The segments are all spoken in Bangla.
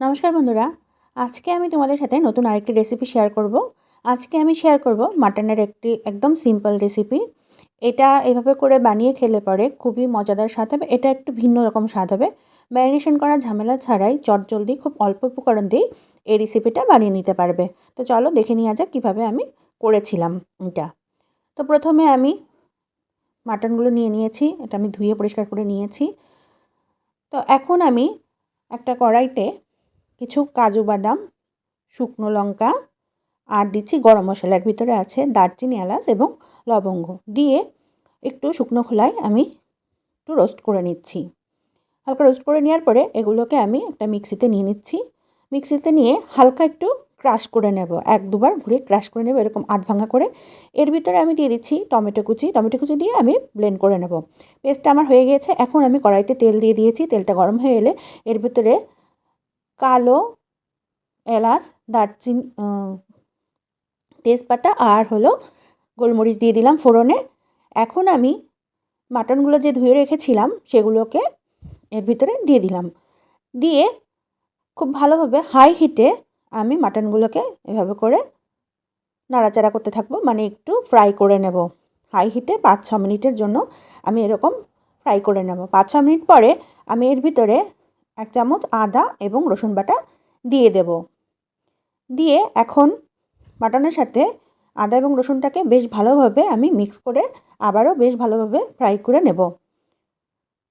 নমস্কার বন্ধুরা, আজকে আমি তোমাদের সাথে নতুন আরেকটি রেসিপি শেয়ার করব। আজকে আমি শেয়ার করব মাটনের একটি একদম সিম্পল রেসিপি এটা এভাবে করে বানিয়ে খেলে পরে খুবই মজাদার স্বাদ হবে, এটা একটু ভিন্ন রকম স্বাদ হবে। ম্যারিনেশন করা ঝামেলা ছাড়াই চটজলদি খুব অল্প উপকরণ দিয়েই এই রেসিপিটা বানিয়ে নিতে পারবে। তো চলো দেখে নিয়ে যাক কীভাবে আমি করেছিলাম এটা। তো প্রথমে আমি মাটনগুলো নিয়ে নিয়েছি, এটা আমি ধুয়ে পরিষ্কার করে নিয়েছি। তো এখন আমি একটা কড়াইতে কিছু কাজু বাদাম, শুকনো লঙ্কা, আর দিচ্ছি গরম মশলার ভিতরে আছে দারচিনি, এলাচ এবং লবঙ্গ। দিয়ে একটু শুকনো খোলায় আমি একটু রোস্ট করে নিচ্ছি। হালকা রোস্ট করে নেওয়ার পরে এগুলোকে আমি একটা মিক্সিতে নিয়ে নিচ্ছি। মিক্সিতে নিয়ে হালকা একটু ক্রাশ করে নেব। এক দুবার ঘুরে ক্রাশ করে নেব, এরকম আধ ভাঙা করে। এর ভিতরে আমি দিয়ে দিচ্ছি টমেটো কুচি। টমেটো কুচি দিয়ে আমি ব্লেন্ড করে নেব। পেস্টটা আমার হয়ে গিয়েছে এখন আমি কড়াইতে তেল দিয়ে দিয়েছি। তেলটা গরম হয়ে এলে এর ভিতরে কালো এলাচ, দারচিনি তেজপাতা আর হলো গোলমরিচ দিয়ে দিলাম ফোড়নে। এখন আমি মাটনগুলো যে ধুয়ে রেখেছিলাম সেগুলোকে এর ভিতরে দিয়ে দিলাম। দিয়ে খুব ভালোভাবে হাই হিটে আমি মাটনগুলোকে এভাবে করে নাড়াচাড়া করতে থাকব মানে একটু ফ্রাই করে নেব। হাই হিটে পাঁচ ছ মিনিটের জন্য আমি এরকম ফ্রাই করে নেব। পাঁচ ছ মিনিট পরে আমি এর ভিতরে এক চামচ আদা এবং রসুন বাটা দিয়ে দেব। দিয়ে এখন মাটনের সাথে আদা এবং রসুনটাকে বেশ ভালোভাবে আমি মিক্স করে আবারও বেশ ভালোভাবে ফ্রাই করে নেব।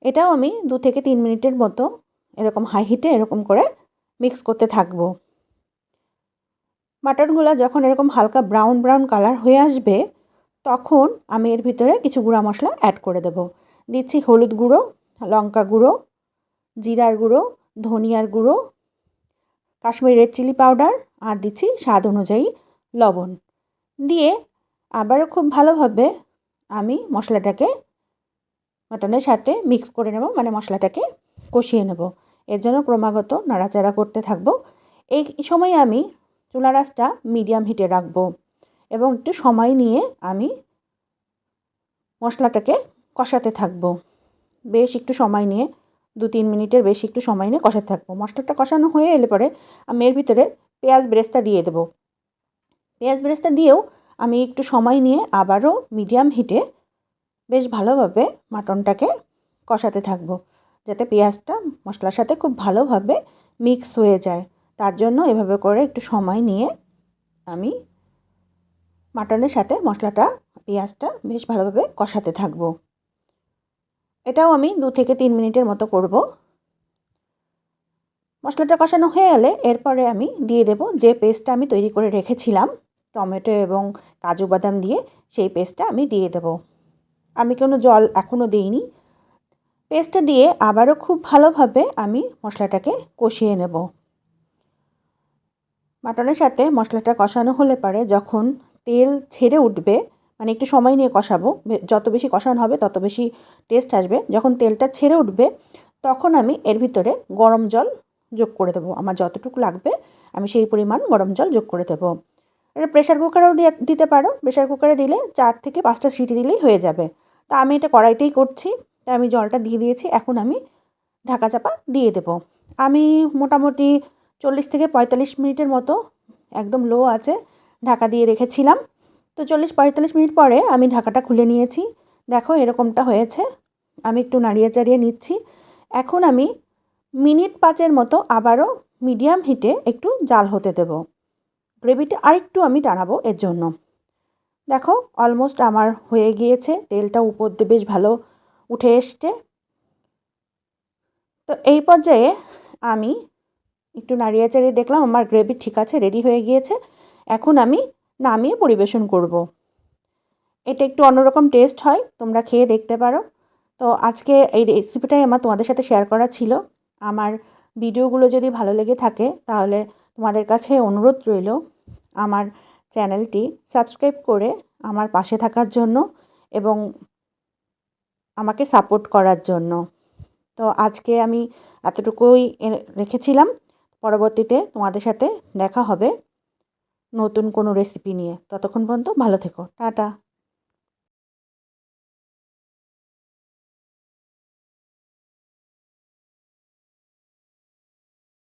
এটাও আমি দু থেকে তিন মিনিটের মতো এরকম হাই হিটে এরকম করে মিক্স করতে থাকব। মাটনগুলো যখন এরকম হালকা ব্রাউন ব্রাউন কালার হয়ে আসবে, তখন আমি এর ভিতরে কিছু গুঁড়া মশলা অ্যাড করে দেব। দিচ্ছি হলুদ গুঁড়ো, লঙ্কা গুঁড়ো জিরার গুঁড়ো, ধনিয়ার গুঁড়ো, কাশ্মীরি রেড চিলি পাউডার আর দিচ্ছি স্বাদ অনুযায়ী লবণ। দিয়ে আবারও খুব ভালোভাবে আমি মশলাটাকে মাটনের সাথে মিক্স করে নেব মানে মশলাটাকে কষিয়ে নেব। এর জন্য ক্রমাগত নাড়াচাড়া করতে থাকব। এই সময় আমি চুলা রাসটা মিডিয়াম হিটে রাখব এবং একটু সময় নিয়ে আমি মশলাটাকে কষাতে থাকব। বেশ একটু সময় নিয়ে দু তিন মিনিটের বেশি একটু সময় নিয়ে কষাতে থাকব। মশলাটা কষানো হয়ে এলে পরে আমি এর ভিতরে পেঁয়াজ ব্রেস্তা দিয়ে দেবো। পেঁয়াজ ব্রেস্তা দিয়েও আমি একটু সময় নিয়ে আবারও মিডিয়াম হিটে বেশ ভালোভাবে মাটনটাকে কষাতে থাকব, যাতে পেঁয়াজটা মশলার সাথে খুব ভালোভাবে মিক্স হয়ে যায়। তার জন্য এভাবে করে একটু সময় নিয়ে আমি মাটনের সাথে মশলাটা, পেঁয়াজটা বেশ ভালোভাবে কষাতে থাকব। এটাও আমি দু থেকে তিন মিনিটের মতো করব। মশলাটা কষানো হয়ে গেলে এরপরে আমি দিয়ে দেব যে পেস্টটা আমি তৈরি করে রেখেছিলাম, টমেটো এবং কাজু বাদাম দিয়ে সেই পেস্টটা আমি দিয়ে দেব। আমি কোনো জল এখনও দিইনি। পেস্টটা দিয়ে আবারও খুব ভালোভাবে আমি মশলাটাকে কষিয়ে নেব। মাটনের সাথে মশলাটা কষানো হলে পারে যখন তেল ছেড়ে উঠবে মানে একটু সময় নিয়ে কষাবো। যত বেশি কষানো হবে, তত বেশি টেস্ট আসবে। যখন তেলটা ছেড়ে উঠবে, তখন আমি এর ভিতরে গরম জল যোগ করে দেবো। আমার যতটুকু লাগবে, আমি সেই পরিমাণ গরম জল যোগ করে দেবো। এটা প্রেশার কুকারেও দিতে পারো। প্রেশার কুকারে দিলে চার থেকে পাঁচটা সিটি দিলেই হয়ে যাবে। তা আমি এটা কড়াইতেই করছি। তাই আমি জলটা দিয়ে দিয়েছি। এখন আমি ঢাকা চাপা দিয়ে দেবো। আমি মোটামুটি চল্লিশ থেকে পঁয়তাল্লিশ মিনিটের মতো, একদম লো আছে, ঢাকা দিয়ে রেখেছিলাম। তো চল্লিশ পঁয়তাল্লিশ মিনিট পরে আমি ঢাকাটা খুলে নিয়েছি। দেখো এরকমটা হয়েছে। আমি একটু নাড়িয়ে চাড়িয়ে নিচ্ছি। এখন আমি মিনিট পাঁচের মতো আবারও মিডিয়াম হিটে একটু জাল হতে দেব। গ্রেভিটা আরেকটু আমি টানাবো এর জন্য। দেখো অলমোস্ট আমার হয়ে গিয়েছে। তেলটা উপর দিয়ে বেশ ভালো উঠে এসছে। তো এই পর্যায়ে আমি একটু নাড়িয়ে চাড়িয়ে দেখলাম আমার গ্রেভি ঠিক আছে রেডি হয়ে গিয়েছে। এখন আমি নামিয়ে পরিবেশন করব। এটা একটু অন্যরকম টেস্ট হয়, তোমরা খেয়ে দেখতে পারো। তো আজকে এই রেসিপিটাই আমার তোমাদের সাথে শেয়ার করা ছিল। আমার ভিডিওগুলো যদি ভালো লেগে থাকে, তাহলে তোমাদের কাছে অনুরোধ রইল আমার চ্যানেলটি সাবস্ক্রাইব করে আমার পাশে থাকার জন্য এবং আমাকে সাপোর্ট করার জন্য। তো আজকে আমি এতটুকুই রেখেছিলাম। পরবর্তীতে তোমাদের সাথে দেখা হবে। নতুন কোনো রেসিপি নিয়ে। ততক্ষণ পর্যন্ত ভালো থেকো। টাটা।